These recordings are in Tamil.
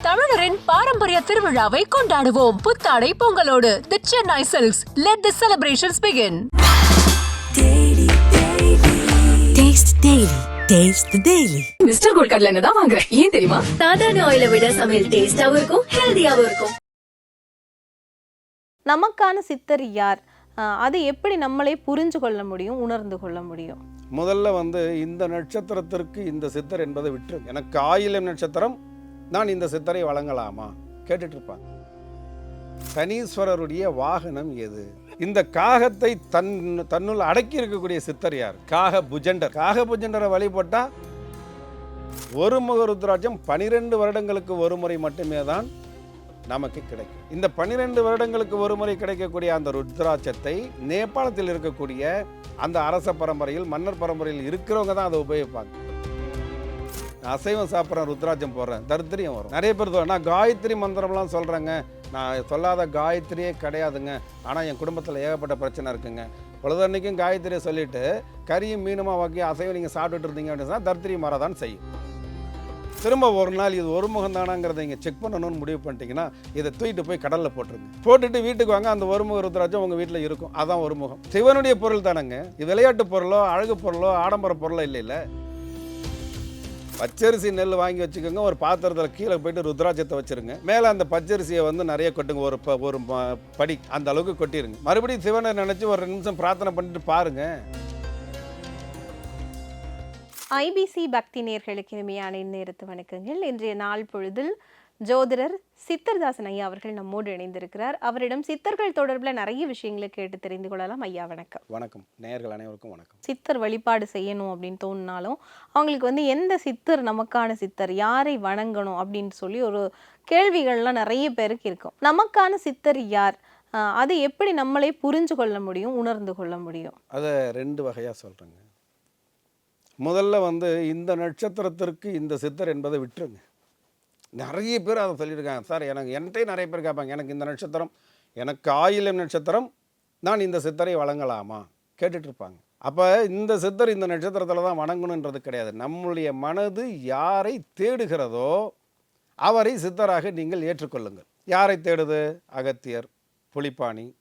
தமிழரின் பாரம்பரிய திருவிழாவை கொண்டாடுவோம். புத்தாடை பொங்கலோடு the Chennai silks let the celebrations begin Taste Daily. Taste the Daily. Mister gold கடலை எண்ணெய் தான் வாங்குறேன் ஏன் தெரியுமா சாதாரண ஆயில விட சமையல் டேஸ்டாவும் இருக்கும் ஹெல்தியாவும் இருக்கும். நமக்கான சித்தர் யார்? ஆஹ் அதை எப்படி நம்மளே புரிஞ்சு கொள்ள முடியும் உணர்ந்து கொள்ள முடியும்? முதல்ல வந்து இந்த நட்சத்திரத்திற்கு இந்த சித்தர் என்பதை விட்டு எனக்கு ஆயிலம் நட்சத்திரம் நான் இந்த சித்தரை வழங்கலாமா? கேட்டுட்ருப்பாங்க சனீஸ்வரருடைய வாகனம் எது? இந்த காகத்தை தன் தன்னுள் அடக்கி இருக்கக்கூடிய சித்தர் யார்? காக புஜண்டர். காக புஜண்டரை வழிபட்டா ஒரு முக ருத்ராட்சம் பனிரெண்டு வருடங்களுக்கு ஒரு முறை மட்டுமே தான் நமக்கு கிடைக்கும். இந்த பனிரெண்டு வருடங்களுக்கு ஒரு முறை கிடைக்கக்கூடிய அந்த ருத்ராட்சத்தை நேபாளத்தில் இருக்கக்கூடிய அந்த அரச பரம்பரையில் மன்னர் பரம்பரையில் இருக்கிறவங்க தான் அதை உபயோகிப்பாங்க. நான் அசைவம் சாப்பிட்றேன் ருத்ராட்சம் போடுறேன். தரித்திரியம் வரும். நிறைய பேர் நான் காயத்ரி மந்திரம்லாம் சொல்கிறேங்க நான் சொல்லாத காயத்ரியே கிடையாதுங்க. ஆனால் என் குடும்பத்தில் ஏகப்பட்ட பிரச்சனை இருக்குங்க. பொழுதன்னைக்கும் காயத்ரியை சொல்லிட்டு கறியும் மீனுமா வாக்கி அசைவம் நீங்கள் சாப்பிட்டுட்டு இருந்தீங்க அப்படின்னு சொன்னால் தரித்திரியம் செய்யும். திரும்ப ஒரு நாள் இது ஒரு முகம் தானாங்கிறத இங்கே செக் பண்ணணும்னு முடிவு பண்ணிட்டீங்கன்னா இதை தூக்கிட்டு போய் கடலில் போட்டுருங்க. போட்டுட்டு வீட்டுக்கு வாங்க அந்த ஒரு முக ருத்ராட்சம் உங்கள் வீட்டில் இருக்கும். அதான் ஒரு முகம். சிவனுடைய பொருள் தானேங்க. இது விளையாட்டு பொருளோ அழகு பொருளோ ஆடம்பர பொருளோ இல்லை பச்சரிசி நெல் வாங்கி வச்சுக்கோங்க. ஒரு பாத்திரத்தில் கீழே போயிட்டு ருத்ராட்சத்தை வச்சிருங்க. மேலே அந்த பச்சரிசியை வந்து நிறைய கொட்டுங்க. ஒரு ப- ஒரு படி அந்த அளவுக்கு கொட்டிடுங்க மறுபடியும் சிவனை நினச்சி ஒரு ரெண்டு நிமிஷம் பிரார்த்தனை பண்ணிட்டு பாருங்க. ஐபிசி பக்தி நேர்களுக்கு இனிமையான நேரத்து வணக்கங்கள். இன்றைய நாள் பொழுதில் ஜோதிடர் சித்தர்தாசன் ஐயா அவர்கள் நம்மோடு இணைந்திருக்கிறார். அவரிடம் சித்தர்கள் தொடர்பில் நிறைய விஷயங்களை கேட்டு தெரிந்து கொள்ளலாம். ஐயா வணக்கம். வணக்கம். நேயர்கள் அனைவருக்கும் வணக்கம். சித்தர் வழிபாடு செய்யணும் அப்படின்னு தோணுனாலும் அவங்களுக்கு வந்து எந்த சித்தர் நமக்கான சித்தர் யாரை வணங்கணும் அப்படின்னு சொல்லி ஒரு கேள்விகள்லாம் நிறைய பேருக்கு இருக்கும். நமக்கான சித்தர் யார்? அதை எப்படி நம்மளே புரிஞ்சு கொள்ள முடியும் உணர்ந்து கொள்ள முடியும்? அதை ரெண்டு வகையாக சொல்கிறேங்க முதல்ல வந்து இந்த நட்சத்திரத்திற்கு இந்த சித்தர் என்பதை விட்டுருங்க. நிறைய பேர் அதை சொல்லியிருக்காங்க. சார் எனக்கு என்கிட்டே நிறைய பேர் கேட்பாங்க எனக்கு இந்த நட்சத்திரம் எனக்கு ஆயிலம் நட்சத்திரம் நான் இந்த சித்தரை வழங்கலாமா? கேட்டுட்ருப்பாங்க அப்போ இந்த சித்தர் இந்த நட்சத்திரத்தில் தான் வணங்கணுன்றது கிடையாது. நம்முடைய மனது யாரை தேடுகிறதோ அவரை சித்தராக நீங்கள் ஏற்றுக்கொள்ளுங்கள். யாரை தேடுது? அகத்தியர் புலிப்பாணி.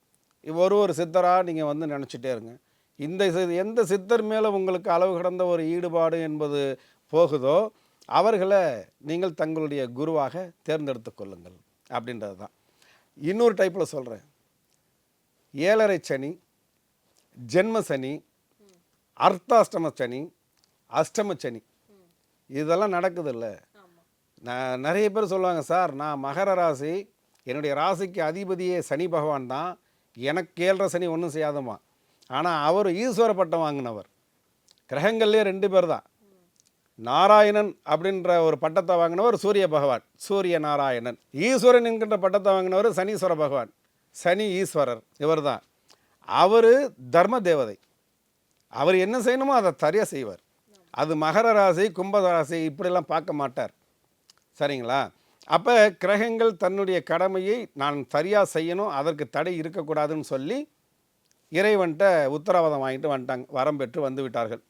ஒரு ஒரு சித்தராக நீங்கள் வந்து நினச்சிட்டே இருங்க. இந்த சி- எந்த சித்தர் மேலே உங்களுக்கு அளவு கடந்த ஒரு ஈடுபாடு என்பது போகுதோ அவர்களை நீங்கள் தங்களுடைய குருவாக தேர்ந்தெடுத்து கொள்ளுங்கள் அப்படின்றது தான் இன்னொரு டைப்பில் சொல்கிறேன் ஏழரை சனி ஜென்ம சனி அர்த்தாஷ்டம சனி அஷ்டம சனி. இதெல்லாம் நடக்குது இல்லை நான் நிறைய பேர் சொல்லுவாங்க சார் நான் மகர ராசி என்னுடைய ராசிக்கு அதிபதியே சனி பகவான் தான். எனக்கு ஏழரை சனி ஒன்றும் செய்யாதமா ஆனால் அவர் ஈஸ்வர பட்டம் வாங்கினவர். கிரகங்கள்லேயே ரெண்டு பேர் தான். நாராயணன் அப்படின்ற ஒரு பட்டத்தை வாங்கினவர் சூரிய பகவான் சூரிய நாராயணன். ஈஸ்வரன் என்கின்ற பட்டத்தை வாங்கினவர் சனீஸ்வர பகவான் சனி ஈஸ்வரர் இவர் தான். அவர் தர்ம தேவதை. அவர் என்ன செய்யணுமோ அதை சரியாக செய்வார். அது மகர ராசி கும்ப ராசி இப்படிலாம் பார்க்க மாட்டார். சரிங்களா? அப்போ கிரகங்கள் தன்னுடைய கடமையை நான் சரியாக செய்யணும் அதற்கு தடை இருக்கக்கூடாதுன்னு சொல்லி இறைவன்ட்ட உத்தரவாதம் வாங்கிட்டு வந்துட்டாங்க வரம் பெற்று வந்து விட்டார்கள்.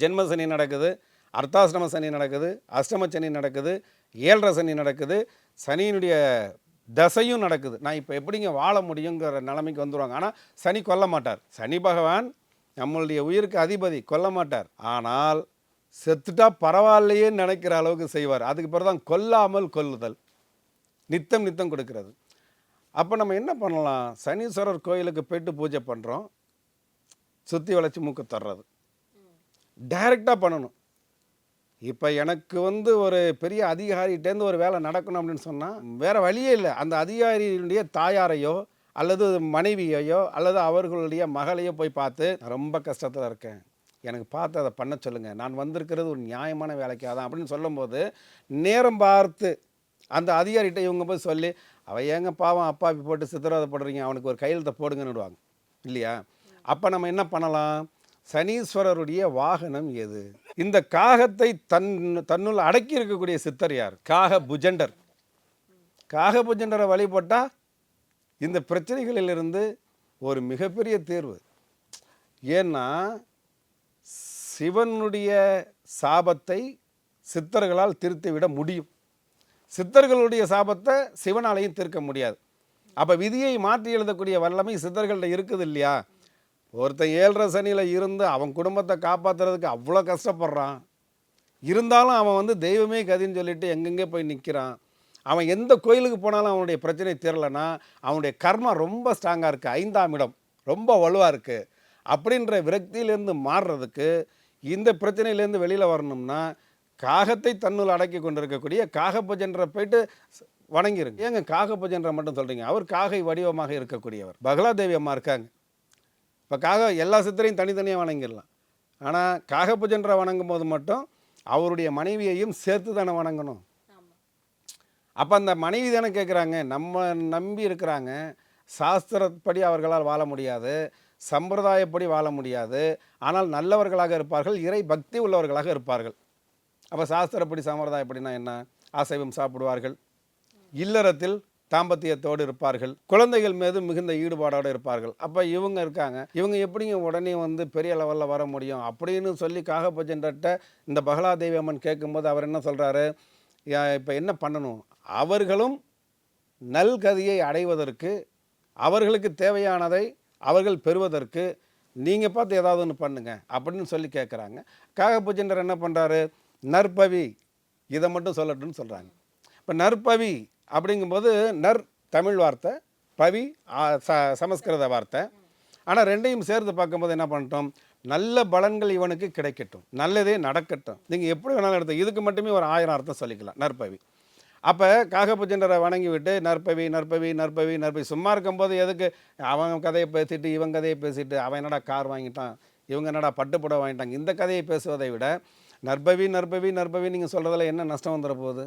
ஜென்ம சனி நடக்குது அர்த்தாசிரம சனி நடக்குது அஷ்டம சனி நடக்குது ஏழரை சனி நடக்குது சனியினுடைய தசையும் நடக்குது. நான் இப்போ எப்படிங்க வாழ முடியுங்கிற நிலைமைக்கு வந்துடுவாங்க ஆனால் சனி கொல்ல மாட்டார். சனி பகவான் நம்மளுடைய உயிருக்கு அதிபதி கொல்ல மாட்டார். ஆனால் செத்துட்டா பரவாயில்லையே நினைக்கிற அளவுக்கு செய்வார். அதுக்கு பிறகு தான் கொல்லாமல் கொல்லுதல். நித்தம் நித்தம் கொடுக்கிறது. அப்போ நம்ம என்ன பண்ணலாம்? சனீஸ்வரர் கோயிலுக்கு போயிட்டு பூஜை பண்ணுறோம் சுற்றி வளைச்சி மூக்கு தர்றது டைரெக்டாக பண்ணணும். இப்போ எனக்கு வந்து ஒரு பெரிய அதிகாரிகிட்டேருந்து ஒரு வேலை நடக்கணும் அப்படின்னு சொன்னால் வேறு வழியே இல்லை. அந்த அதிகாரியினுடைய தாயாரையோ அல்லது மனைவியையோ அல்லது அவர்களுடைய மகளையோ போய் பார்த்து ரொம்ப கஷ்டத்தில் இருக்கேன். எனக்கு பார்த்து அதை பண்ண சொல்லுங்கள் நான் வந்திருக்கிறது ஒரு நியாயமான வேலைக்காக தான். அப்படின்னு சொல்லும்போது நேரம் பார்த்து அந்த அதிகாரிகிட்ட இவங்க போய் சொல்லி அவள் ஏங்க பாவம் அப்பா போட்டு போட்டு சித்திரவதைப்படுறீங்க அவனுக்கு ஒரு கையெழுத்தை போடுங்கன்னு விடுவாங்க. இல்லையா? அப்போ நம்ம என்ன பண்ணலாம்? சனீஸ்வரருடைய வாகனம் எது? இந்த காகத்தை தன் தன்னுள் அடக்கி இருக்கக்கூடிய சித்தர் யார்? காக புஜண்டர் காக புஜண்டரை வழிபட்டா இந்த பிரச்சனைகளிலிருந்து ஒரு மிகப்பெரிய தீர்வு. ஏன்னா சிவனுடைய சாபத்தை சித்தர்களால் திருத்திவிட முடியும். சித்தர்களுடைய சாபத்தை சிவனாலையும் தீர்க்க முடியாது. அப்போ விதியை மாற்றி எழுதக்கூடிய வல்லமை சித்தர்கள்ட்ட இருக்குது இல்லையா? ஒருத்தன் ஏழரை சனியில் இருந்து அவன் குடும்பத்தை காப்பாற்றுறதுக்கு அவ்வளோ கஷ்டப்படுறான். இருந்தாலும் அவன் வந்து தெய்வமே கதின்னு சொல்லிட்டு எங்கெங்கே போய் நிற்கிறான் அவன் எந்த கோயிலுக்கு போனாலும் அவனுடைய பிரச்சனை தீரலைன்னா அவனுடைய கர்மம் ரொம்ப ஸ்ட்ராங்காக இருக்குது ஐந்தாம் இடம். ரொம்ப வலுவாக இருக்குது அப்படின்ற விரக்தியிலேருந்து மாறுறதுக்கு இந்த பிரச்சனையிலேருந்து வெளியில் வரணும்னா காகத்தை தன்னுள் அடக்கி கொண்டிருக்கக்கூடிய காகப்பஜன்ற போயிட்டு வணங்கிருங்க. ஏங்க காகப்பஜன்ற மட்டும் சொல்கிறீங்க அவர் காகை வடிவமாக இருக்கக்கூடியவர். பகலாதேவி அம்மா இருக்காங்க. இப்போ காக எல்லா சித்தரையும் தனித்தனியாக வணங்கிடலாம். ஆனால் காகப்புஜன்ற வணங்கும் போது மட்டும் அவருடைய மனைவியையும் சேர்த்து தானே வணங்கணும் அப்போ அந்த மனைவி தானே கேட்குறாங்க நம்ம நம்பி இருக்கிறாங்க சாஸ்திரப்படி அவர்களால் வாழ முடியாது சம்பிரதாயப்படி வாழ முடியாது ஆனால் நல்லவர்களாக இருப்பார்கள் இறை பக்தி உள்ளவர்களாக இருப்பார்கள். அப்போ சாஸ்திரப்படி சம்பிரதாயப்படினா என்ன? அசைவம் சாப்பிடுவார்கள். இல்லறத்தில் தாம்பத்தியத்தோடு இருப்பார்கள். குழந்தைகள் மீது மிகுந்த ஈடுபாடோடு இருப்பார்கள். அப்போ இவங்க இருக்காங்க. இவங்க எப்படிங்க உடனே வந்து பெரிய லெவலில் வர முடியும்? அப்படின்னு சொல்லி காகப்பச்சன்றட்ட இந்த பகலாதேவி அம்மன் கேட்கும்போது அவர் என்ன சொல்கிறாரு இப்போ என்ன பண்ணணும்? அவர்களும் நல்கதியை அடைவதற்கு அவர்களுக்கு தேவையானதை அவர்கள் பெறுவதற்கு நீங்கள் பார்த்து ஏதாவது ஒன்று பண்ணுங்க அப்படின்னு சொல்லி கேட்குறாங்க காகப்பூஜெண்டர் என்ன பண்ணுறாரு நற்பவி இதை மட்டும் சொல்லட்டும்னு சொல்கிறாங்க இப்போ நற்பவி அப்படிங்கும்போது நர் தமிழ் வார்த்தை பவி ச சமஸ்கிருத வார்த்தை. ஆனால் ரெண்டையும் சேர்த்து பார்க்கும்போது என்ன பண்ணிட்டோம்? நல்ல பலன்கள் இவனுக்கு கிடைக்கட்டும். நல்லதே நடக்கட்டும். நீங்கள் எப்படி வேணாலும் எடுத்து இதுக்கு மட்டுமே ஒரு ஆயிரம் அர்த்தம் சொல்லிக்கலாம் நற்பவி அப்போ காகப்புஜெண்டரை வணங்கி விட்டு நற்பவி நற்பவி நற்பவி நற்பவி சும்மா இருக்கும்போது எதுக்கு? அவன் கதையை பேசிட்டு இவன் கதையை பேசிட்டு அவன் என்னடா கார் வாங்கிட்டான் இவங்க என்னடா பட்டுப்புடவை வாங்கிட்டாங்க இந்த கதையை பேசுவதை விட நற்பவி நற்பவி நற்பவி நீங்கள் சொல்கிறதுல என்ன நஷ்டம் வந்துட போகுது?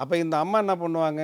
அப்போ இந்த அம்மா என்ன பண்ணுவாங்க?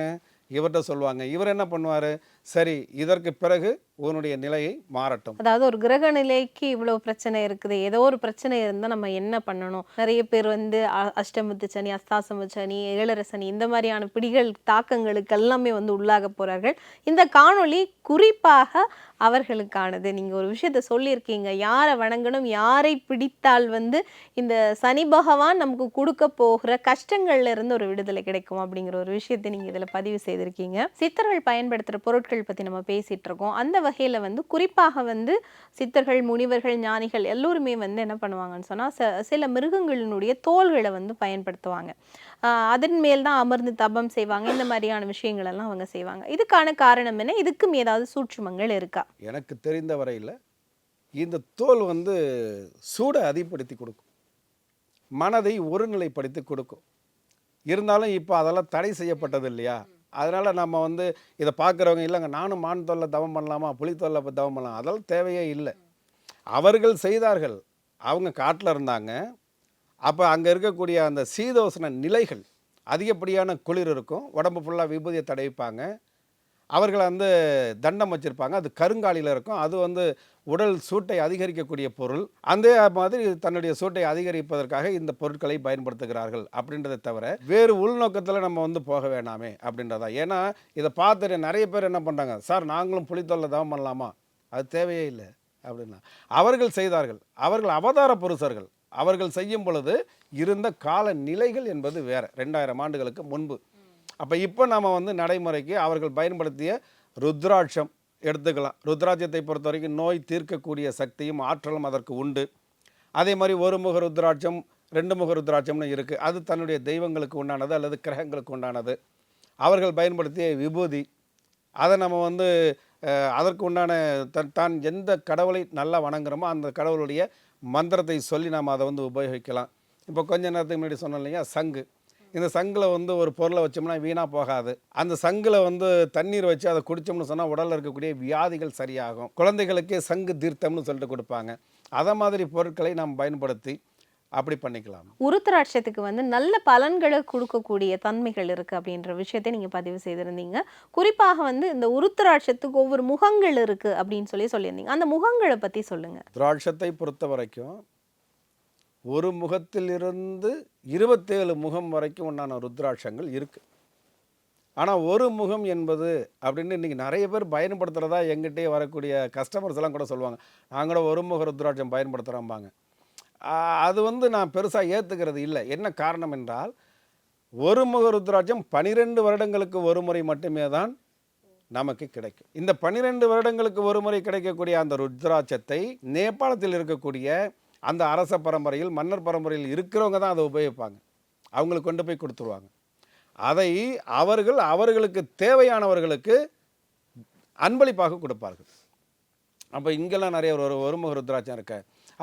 இவர்கிட்ட சொல்லுவாங்க. இவர் என்ன பண்ணுவார்? சரி இதற்கு பிறகு உன்னுடைய நிலையை மாறட்டும். அதாவது ஒரு கிரக நிலைக்கு இவ்வளவு பிரச்சனை இருக்குது ஏதோ ஒரு பிரச்சனை இருந்தால் நம்ம என்ன பண்ணணும்? நிறைய பேர் வந்து அ- அஷ்டமத்து சனி அஸ்தாசம சனி ஏழரை சனி இந்த மாதிரியான பிடிகள் தாக்கங்களுக்கு எல்லாமே வந்து உள்ளாக போறார்கள். இந்த காணொளி குறிப்பாக அவர்களுக்கானது. நீங்க ஒரு விஷயத்த சொல்லியிருக்கீங்க. யாரை வணங்கணும் யாரை பிடித்தால் வந்து இந்த சனி பகவான் நமக்கு கொடுக்க போகிற கஷ்டங்கள்ல இருந்து ஒரு விடுதலை கிடைக்கும் அப்படிங்கிற ஒரு விஷயத்தை நீங்க இதுல பதிவு செய்திருக்கீங்க. சித்தர்கள் பயன்படுத்துற பொருட்கள் பத்தி நம்ம பேசிட்டு இருக்கோம் அந்த வகையில வந்து குறிப்பாக வந்து சித்தர்கள் முனிவர்கள் ஞானிகள் எல்லோருமே வந்து என்ன பண்ணுவாங்கன்னு சொன்னா ச- சில மிருகங்களினுடைய தோள்களை வந்து பயன்படுத்துவாங்க. அதன் மேல் தான் அமர்ந்து தபம் செய்வாங்க. இந்த மாதிரியான விஷயங்கள் எல்லாம் அவங்க செய்வாங்க. இதுக்கான காரணம் என்ன? இதுக்கும் ஏதாவது சூட்சுமங்கள் இருக்கா? எனக்கு தெரிந்த வரையில் இந்த தோல் வந்து சூடை அதிகப்படுத்தி கொடுக்கும். மனதை ஒருநிலைப்படுத்தி கொடுக்கும். இருந்தாலும் இப்போ அதெல்லாம் தடை செய்யப்பட்டது இல்லையா? அதனால் நம்ம வந்து இதை பார்க்குறவங்க இல்லைங்க நானும் மான் தொல்லை தவம் பண்ணலாமா? புலி தொல்லை இப்ப தவம் பண்ணலாம்? அதெல்லாம் தேவையே இல்லை. அவர்கள் செய்தார்கள். அவங்க காட்டில் இருந்தாங்க. அப்போ அங்கே இருக்கக்கூடிய அந்த சீதோசன நிலைகள் அதிகப்படியான குளிர் இருக்கும். உடம்பு ஃபுல்லாக விபூதியை தடவிப்பாங்க. அவர்கள் வந்து தண்டம் வச்சுருப்பாங்க. அது கருங்காலியில் இருக்கும். அது வந்து உடல் சூட்டை அதிகரிக்கக்கூடிய பொருள். அந்த மாதிரி தன்னுடைய சூட்டை அதிகரிப்பதற்காக இந்த பொருட்களை பயன்படுத்துகிறார்கள் அப்படின்றத தவிர வேறு உள்நோக்கத்தில் நம்ம வந்து போக வேணாமே அப்படின்றதா. ஏன்னா இதை பார்த்துட்டு நிறைய பேர் என்ன பண்ணுறாங்க சார் நாங்களும் புளித்தொல்லை தவம் பண்ணலாமா? அது தேவையே இல்லை. அப்படின்னா அவர்கள் செய்தார்கள். அவர்கள் அவதார புருஷர்கள். அவர்கள் செய்யும் பொழுது இருந்த கால நிலைகள் என்பது வேற. ரெண்டாயிரம் ஆண்டுகளுக்கு முன்பு. அப்போ இப்போ நம்ம வந்து நடைமுறைக்கு அவர்கள் பயன்படுத்திய ருத்ராட்சம் எடுத்துக்கலாம். ருத்ராட்சத்தை பொறுத்த வரைக்கும் நோய் தீர்க்கக்கூடிய சக்தியும் ஆற்றலும் அதற்கு உண்டு. அதே மாதிரி ஒரு முக ருத்ராட்சம் ரெண்டு முக ருத்ராட்சம்னு இருக்குது அது தன்னுடைய தெய்வங்களுக்கு உண்டானது அல்லது கிரகங்களுக்கு உண்டானது. அவர்கள் பயன்படுத்திய விபூதி. அதை நம்ம வந்து அதற்கு உண்டான தன் தான் எந்த கடவுளை நல்லா வணங்குறோமோ அந்த கடவுளுடைய மந்திரத்தை சொல்லி நாம் அதை வந்து உபயோகிக்கலாம். இப்போ கொஞ்ச நேரத்துக்கு முன்னாடி சொன்னோம் இல்லையா? சங்கு. இந்த சங்கில் வந்து ஒரு பொருளை வச்சோம்னா வீணாக போகாது. அந்த சங்கில் வந்து தண்ணீர் வச்சு அதை குடித்தோம்னு சொன்னால் உடலில் இருக்கக்கூடிய வியாதிகள் சரியாகும். குழந்தைகளுக்கே சங்கு தீர்த்தம்னு சொல்லிட்டு கொடுப்பாங்க. அதை மாதிரி பொருட்களை நாம் பயன்படுத்தி அப்படி பண்ணிக்கலாம். உருத்திராட்சத்துக்கு வந்து நல்ல பலன்களை கொடுக்கக்கூடிய தன்மைகள் இருக்கு அப்படின்ற விஷயத்தை நீங்க பதிவு செய்திருந்தீங்க. குறிப்பாக வந்து இந்த உருத்திராட்சத்துக்கு ஒவ்வொரு முகங்கள் இருக்கு அப்படின்னு சொல்லி சொல்லியிருந்தீங்க. அந்த முகங்களை பத்தி சொல்லுங்க. திராட்சத்தை பொறுத்த வரைக்கும் ஒரு முகத்திலிருந்து இருபத்தேழு முகம் வரைக்கும் உண்டான ருத்ராட்சங்கள் இருக்குது ஆனால் ஒரு முகம் என்பது அப்படின்னு இன்றைக்கி நிறைய பேர் பயன்படுத்துகிறதா எங்கிட்டே வரக்கூடிய கஸ்டமர்ஸ் எல்லாம் கூட சொல்லுவாங்க. நாங்கள் கூட ஒரு முக ருத்ராட்சம் பயன்படுத்துகிறோம்பாங்க அது வந்து நான் பெருசாக ஏற்றுக்கிறது இல்லை. என்ன காரணம் என்றால் ஒரு முக ருத்ராட்சம் பனிரெண்டு வருடங்களுக்கு ஒரு முறை மட்டுமே தான் நமக்கு கிடைக்கும். இந்த பன்னிரெண்டு வருடங்களுக்கு ஒரு முறை கிடைக்கக்கூடிய அந்த ருத்ராட்சத்தை நேபாளத்தில் இருக்கக்கூடிய அந்த அரச பரம்பரையில் மன்னர் பரம்பரையில் இருக்கிறவங்க தான் அதை உபயோகிப்பாங்க. அவங்களுக்கு கொண்டு போய் கொடுத்துருவாங்க. அதை அவர்கள் அவர்களுக்கு தேவையானவர்களுக்கு அன்பளிப்பாக கொடுப்பார்கள். அப்போ இங்கெல்லாம் நிறைய ஒரு ஒருமுக ருத்ராட்சம் இருக்க.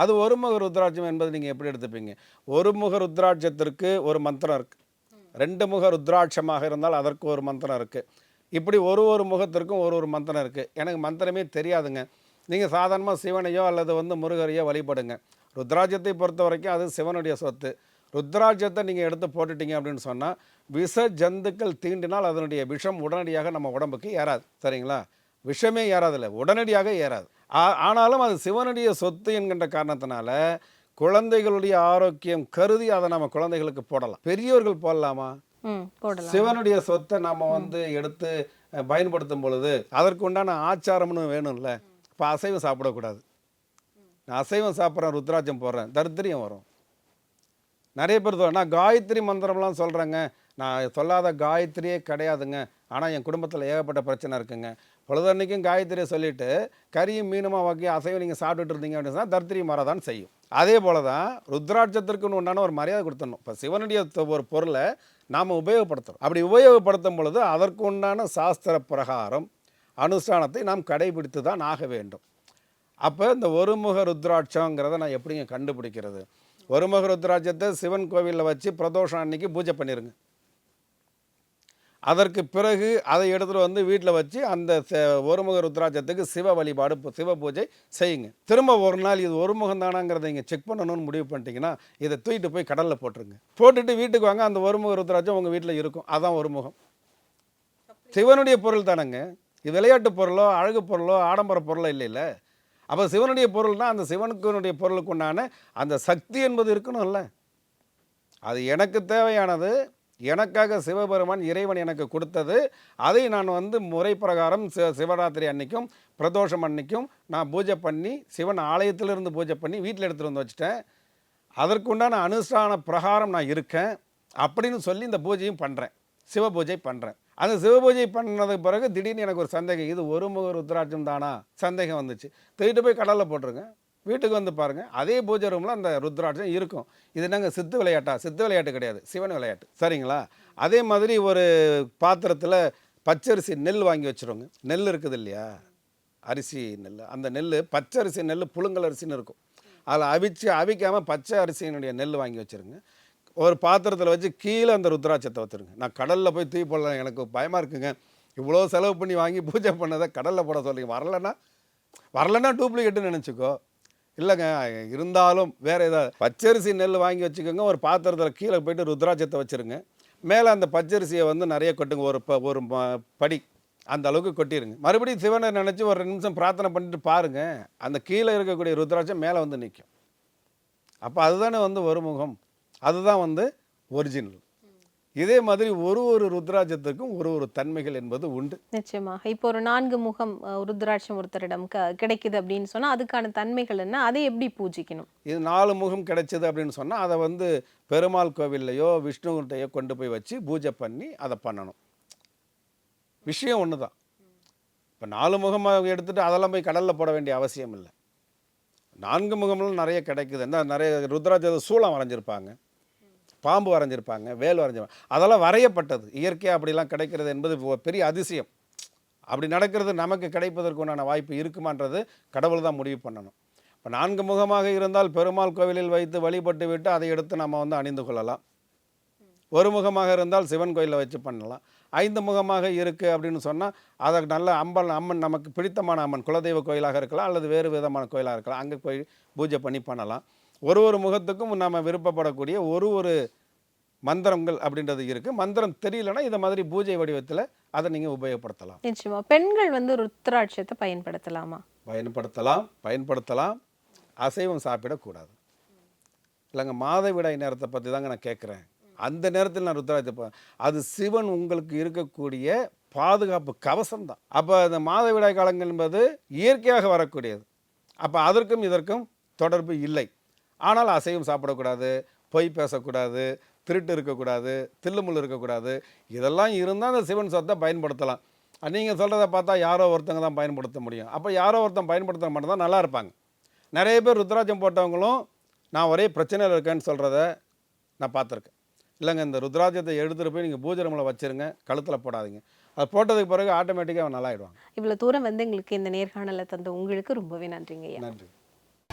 அது ஒருமுக ருத்ராட்சம் என்பது நீங்கள் எப்படி எடுத்துப்பீங்க? ஒரு முக ருத்ராட்சத்திற்கு ஒரு மந்திரம் இருக்குது ரெண்டு முக ருத்ராட்சமாக இருந்தால் அதற்கு ஒரு மந்திரம் இருக்குது இப்படி ஒரு ஒரு முகத்திற்கும் ஒரு ஒரு மந்திரம் இருக்குது எனக்கு மந்திரமே தெரியாதுங்க. நீங்கள் சாதாரணமாக சிவனையோ அல்லது வந்து முருகரையோ வழிபடுங்க. ருத்ராட்சத்தை பொறுத்த வரைக்கும் அது சிவனுடைய சொத்து. ருத்ராட்சத்தை நீங்கள் எடுத்து போட்டுட்டீங்க அப்படின்னு சொன்னால் விஷ ஜந்துக்கள் தீண்டினால் அதனுடைய விஷம் உடனடியாக நம்ம உடம்புக்கு ஏறாது. சரிங்களா? விஷமே ஏறாதில்ல உடனடியாக ஏறாது. ஆ- ஆனாலும் அது சிவனுடைய சொத்து என்கின்ற காரணத்தினால குழந்தைகளுடைய ஆரோக்கியம் கருதி அதை நம்ம குழந்தைகளுக்கு போடலாம். பெரியவர்கள் போடலாமா? சிவனுடைய சொத்தை நம்ம வந்து எடுத்து பயன்படுத்தும் பொழுது அதற்கு உண்டான ஆச்சாரம்னு வேணும்ல. இப்போ அசைவம் சாப்பிடக்கூடாது. நான் அசைவம் சாப்பிட்றேன் ருத்ராட்சம் போடுறேன் தரித்திரியம் வரும். நிறைய பேர் சொல்ல நான் காயத்ரி மந்திரம்லாம் சொல்கிறேங்க நான் சொல்லாத காயத்ரியே கிடையாதுங்க. ஆனால் என் குடும்பத்தில் ஏகப்பட்ட பிரச்சனை இருக்குங்க. பொழுதன்னைக்கும் காயத்ரியை சொல்லிவிட்டு கறியும் மீனுமா வாக்கி அசைவம் நீங்கள் சாப்பிட்டுட்டு இருந்தீங்க அப்படின்னு சொன்னால் தரித்திரியம் வரதான் செய்யும். அதே போல தான் ருத்ராட்சத்திற்குன்னு உண்டான ஒரு மரியாதை கொடுத்துடணும். இப்போ சிவனுடைய ஒரு பொருளை நாம் உபயோகப்படுத்துகிறோம் அப்படி உபயோகப்படுத்தும் பொழுது அதற்கு உண்டான சாஸ்திர பிரகாரம் அனுஷ்டானத்தை நாம் கடைபிடித்து தான் ஆக வேண்டும். அப்போ இந்த ஒருமுக ருத்ராட்சங்கிறத நான் எப்படிங்க கண்டுபிடிக்கிறது? ஒருமுக ருத்ராட்சத்தை சிவன் கோவிலில் வச்சு பிரதோஷம் அன்னைக்கு பூஜை பண்ணிடுங்க அதற்கு பிறகு அதை எடுத்துகிட்டு வந்து வீட்டில் வச்சு அந்த ச- ஒருமுக ருத்ராட்சத்துக்கு சிவ வழிபாடு சிவ பூஜை செய்யுங்க. திரும்ப ஒரு நாள் இது ஒருமுகம் தானாங்கிறத இங்கே செக் பண்ணணும்னு முடிவு பண்ணிட்டீங்கன்னா இதை தூக்கிட்டு போய் கடலில் போட்டுருங்க. போட்டுட்டு வீட்டுக்கு வாங்க அந்த ஒருமுக ருத்ராட்சம் உங்கள் வீட்டில் இருக்கும். அதான் ஒருமுகம். சிவனுடைய பொருள் தானேங்க. இது விளையாட்டு பொருளோ அழகு பொருளோ ஆடம்பர பொருளோ இல்லைல்ல? அப்போ சிவனுடைய பொருள்னா அந்த சிவனுக்குனுடைய பொருளுக்கு உண்டான அந்த சக்தி என்பது இருக்கணும்ல. அது எனக்கு தேவையானது எனக்காக சிவபெருமான் இறைவன் எனக்கு கொடுத்தது அதை நான் வந்து முறை பிரகாரம் சிவ சிவராத்திரி அன்னைக்கும் பிரதோஷம் அன்னைக்கும் நான் பூஜை பண்ணி சிவன் ஆலயத்திலிருந்து பூஜை பண்ணி வீட்டில் எடுத்துகிட்டு வந்து வச்சுட்டேன். அதற்குண்டான அனுஷ்டான பிரகாரம் நான் இருக்கேன். அப்படின்னு சொல்லி இந்த பூஜையும் பண்ணுறேன் சிவ பூஜை பண்ணுறேன் அந்த சிவ பூஜை பண்ணதுக்கு பிறகு திடீர்னு எனக்கு ஒரு சந்தேகம். இது ஒரு முக ருத்ராட்சம் தானா? சந்தேகம் வந்துச்சு. தூக்கிட்டு போய் கடலில் போட்டிருங்க. வீட்டுக்கு வந்து பாருங்கள் அதே பூஜை ரூமில் அந்த ருத்ராட்சம் இருக்கும். இது என்னங்க? சித்து விளையாட்டா? சித்து விளையாட்டு கிடையாது. சிவன் விளையாட்டு. சரிங்களா? அதே மாதிரி ஒரு பாத்திரத்தில் பச்சரிசி நெல் வாங்கி வச்சுருவோங்க. நெல் இருக்குது இல்லையா? அரிசி நெல். அந்த நெல் பச்சை அரிசி நெல் புழுங்கல் அரிசின்னு இருக்கும். அதில் அவிச்சு அவிக்காமல் பச்சை அரிசியினுடைய நெல் வாங்கி வச்சுருங்க. ஒரு பாத்திரத்தில் வச்சு கீழே அந்த ருத்ராட்சத்தை வச்சுருங்க. நான் கடலில் போய் தூய் போடலாம் எனக்கு பயமாக இருக்குங்க. இவ்வளோ செலவு பண்ணி வாங்கி பூஜை பண்ணதை கடலில் போட சொல்றீங்க. வரலன்னா வரலன்னா டூப்ளிகேட்டுன்னு நினச்சிக்கோ. இல்லைங்க இருந்தாலும் வேறு ஏதாவது பச்சரிசி நெல் வாங்கி வச்சுக்கோங்க. ஒரு பாத்திரத்தில் கீழே போய்ட்டு ருத்ராட்சத்தை வச்சுருங்க. மேலே அந்த பச்சரிசியை வந்து நிறைய கொட்டுங்க. ஒரு ப ஒரு படி. அந்த அளவுக்கு கொட்டிடுங்க மறுபடியும் சிவனை நினச்சி ஒரு ரெண்டு நிமிஷம் பிரார்த்தனை பண்ணிட்டு பாருங்கள் அந்த கீழே இருக்கக்கூடிய ருத்ராட்சம் மேலே வந்து நிற்கும் அப்போ அதுதானே வந்து ஒரு முகம் அதுதான் வந்து ஒரிஜினல் இதே மாதிரி ஒரு ஒரு ருத்ராட்சத்துக்கும் ஒரு ஒரு தன்மைகள் என்பது உண்டு. நிச்சயமாக இப்போ ஒரு நான்கு முகம் ருத்ராட்சம் ஒருத்தரிடம் க கிடைக்குது அப்படின்னு சொன்னா அதுக்கான தன்மைகள் என்ன? அதை எப்படி பூஜிக்கணும்? இது நாலு முகம் கிடைச்சது அப்படின்னு சொன்னால் அதை வந்து பெருமாள் கோவில்லையோ விஷ்ணுகிட்டையோ கொண்டு போய் வச்சு பூஜை பண்ணி அதை பண்ணணும். விஷயம் ஒன்று தான் இப்போ நாலு முகமாக எடுத்துட்டு அதெல்லாம் போய் கடலில் போட வேண்டிய அவசியம் இல்லை. நான்கு முகம்லாம் நிறைய கிடைக்குது. என்ன நிறைய ருத்ராட்ச சூளம் வரைஞ்சிருப்பாங்க. பாம்பு வரைஞ்சிருப்பாங்க வேல் வரைஞ்சிருப்பாங்க. அதெல்லாம் வரையப்பட்டது. இயற்கையாக அப்படிலாம் கிடைக்கிறது என்பது பெரிய அதிசயம். அப்படி நடக்கிறது நமக்கு கிடைப்பதற்கு உண்டான வாய்ப்பு இருக்குமான்றது கடவுள் தான் முடிவு பண்ணணும். இப்போ நான்கு முகமாக இருந்தால் பெருமாள் கோவிலில் வைத்து வழிபட்டு விட்டு அதை எடுத்து நம்ம வந்து அணிந்து கொள்ளலாம். ஒரு முகமாக இருந்தால் சிவன் கோயிலில் வச்சு பண்ணலாம். ஐந்து முகமாக இருக்குது அப்படின்னு சொன்னால் அதை நல்ல அம்பன் அம்மன் நமக்கு பிடித்தமான அம்மன் குலதெய்வ கோயிலாக இருக்கலாம் அல்லது வேறு விதமான கோயிலாக இருக்கலாம். அங்கே போய் பூஜை பண்ணி பண்ணலாம். ஒரு ஒரு முகத்துக்கும் நம்ம விருப்பப்படக்கூடிய ஒரு ஒரு மந்திரங்கள் அப்படின்றது இருக்குது மந்திரம் தெரியலனா இதை மாதிரி பூஜை வடிவத்தில் அதை நீங்கள் உபயோகப்படுத்தலாம். நிச்சயமா. பெண்கள் வந்து ருத்ராட்சத்தை பயன்படுத்தலாமா? பயன்படுத்தலாம் பயன்படுத்தலாம். அசைவம் சாப்பிடக்கூடாது. இல்லைங்க மாதவிடாய் நேரத்தை பற்றி தாங்க நான் கேட்குறேன் அந்த நேரத்தில் நான் ருத்ராட்சத்தை அது சிவன் உங்களுக்கு இருக்கக்கூடிய பாதுகாப்பு கவசம் தான். அப்போ அந்த மாதவிடாய் காலங்கள் என்பது இயற்கையாக வரக்கூடியது. அப்போ அதற்கும் இதற்கும் தொடர்பு இல்லை. ஆனால் அசைவம் சாப்பிடக்கூடாது பொய் பேசக்கூடாது திருட்டு இருக்கக்கூடாது தில்லுமுள்ளு இருக்கக்கூடாது. இதெல்லாம் இருந்தால் அந்த சிவன் சொத்தை பயன்படுத்தலாம். நீங்கள் சொல்கிறத பார்த்தா யாரோ ஒருத்தங்க தான் பயன்படுத்த முடியும். அப்போ யாரோ ஒருத்தன் பயன்படுத்த மட்டும் தான் நல்லா இருப்பாங்க. நிறைய பேர் ருத்ராட்சம் போட்டவங்களும் நான் ஒரே பிரச்சனையில் இருக்கேன்னு சொல்கிறத நான் பார்த்துருக்கேன். இல்லைங்க இந்த ருத்ராட்சத்தை எடுத்துகிட்டு போய் நீங்கள் பூஜை ரூமில் வச்சுருங்க கழுத்தில் போடாதீங்க. அது போட்டதுக்கு பிறகு ஆட்டோமேட்டிக்காக அவன் நல்லா ஆயிடுவாங்க. இவ்வளவு தூரம் வந்து எங்களுக்கு இந்த நேர்காணலை தந்த உங்களுக்கு ரொம்பவே நன்றிங்க நன்றி.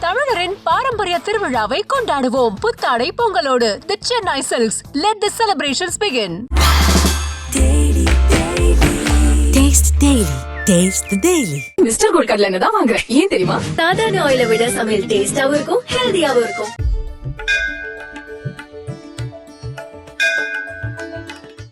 தமிழரின் பாரம்பரிய திருவிழாவை கொண்டாடுவோம். புத்தாடை பொங்கலோடு the Chennai silks let the celebrations begin Taste the Daily. Taste the Daily. Mister gold கடலை எண்ணெய் தான் வாங்குறேன். ஏன் தெரியுமா? சாதாரண ஆயிலை விட சமையல் டேஸ்டாவும் இருக்கும் ஹெல்தியாவும் இருக்கும்.